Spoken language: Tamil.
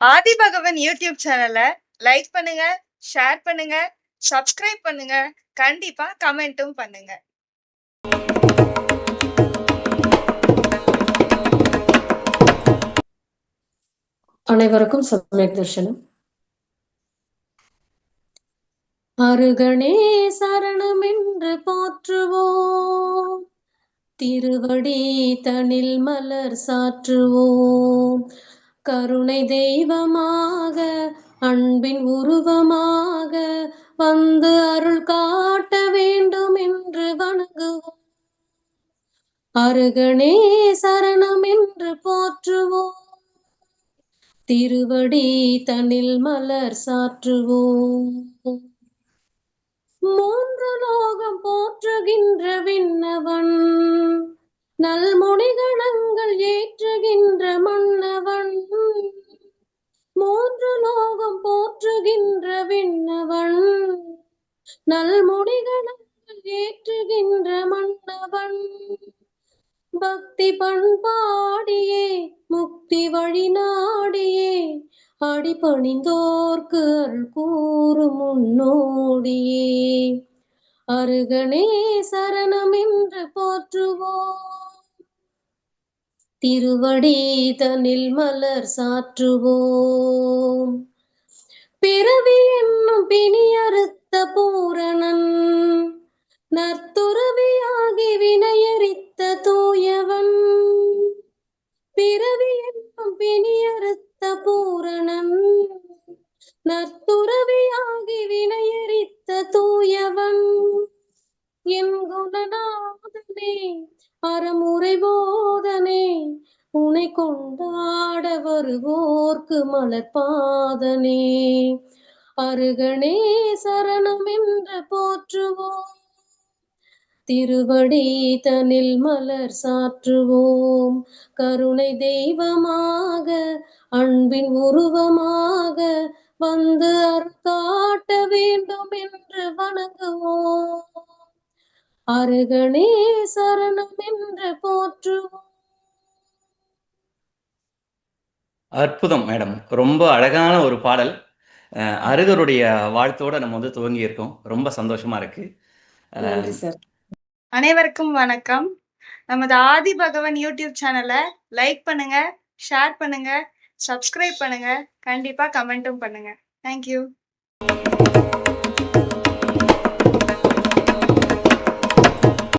ஆதி பகவன் யூடியூப் சேனலை லைக் பண்ணுங்க ஷேர் பண்ணுங்க சப்ஸ்கிரைப் பண்ணுங்க கண்டிப்பா கமெண்ட்டும் பண்ணுங்க. அனைவருக்கும் சமயக் தர்ஷனம் அருகணே சரணம் என்று போற்றுவோம். திருவடி தனில் மலர் சாற்றுவோம். கருணை தெய்வமாக அன்பின் உருவமாக வந்து அருள் காட்ட வேண்டும் என்று வணங்குவோம். அருகனே சரணம் என்று போற்றுவோம். திருவடி தனில் மலர் சாற்றுவோம். மூன்று லோகம் போற்றுகின்ற விண்ணவன் நல்மு நல்முடிகள் ஏற்றுகின்ற மன்னவன். பக்தி பண்பாடியே முக்தி வழி நாடியே அடிபணிந்தோர்க்கு அருள் கூறும் முன்னோடியே. அருகனே சரணம் என்று போற்றுவோம். திருவடி தனில் மலர் சாற்றுவோம். பிறவி என்னும் பிணியறுத்த பூரணன். நற்துறவியாகி வினையறித்த தூயவன். பிறவி என்னும் பிணியறுத்த பூரணன். நற்துறவியாகி வினையறித்த தூயவன். என் குணநாதனே அறமுறை போதனே உனை கொண்டாட வருவோர்க்கு மலர்பாதனே. அருகனே சரணம் என்று போற்றுவோம். திருவடி தனில் மலர் சாற்றுவோம். கருணை தெய்வமாக அன்பின் உருவமாக வந்து அருள் வேண்டும் என்று வணங்குவோம். அருகனே சரணம் என்று அற்புதம் மேடம். ரொம்ப அழகான ஒரு பாடல். அருகருடைய வாழ்த்தோட நம்ம வந்து துவங்கி இருக்கோம் ரொம்ப சந்தோஷமா இருக்கு. அனைவருக்கும் வணக்கம். நமது ஆதி பகவன் யூடியூப் சேனலை லைக் பண்ணுங்க ஷேர் பண்ணுங்க சப்ஸ்கிரைப் பண்ணுங்க. கண்டிப்பா கமெண்ட்டும் பண்ணுங்க. தேங்க்யூ.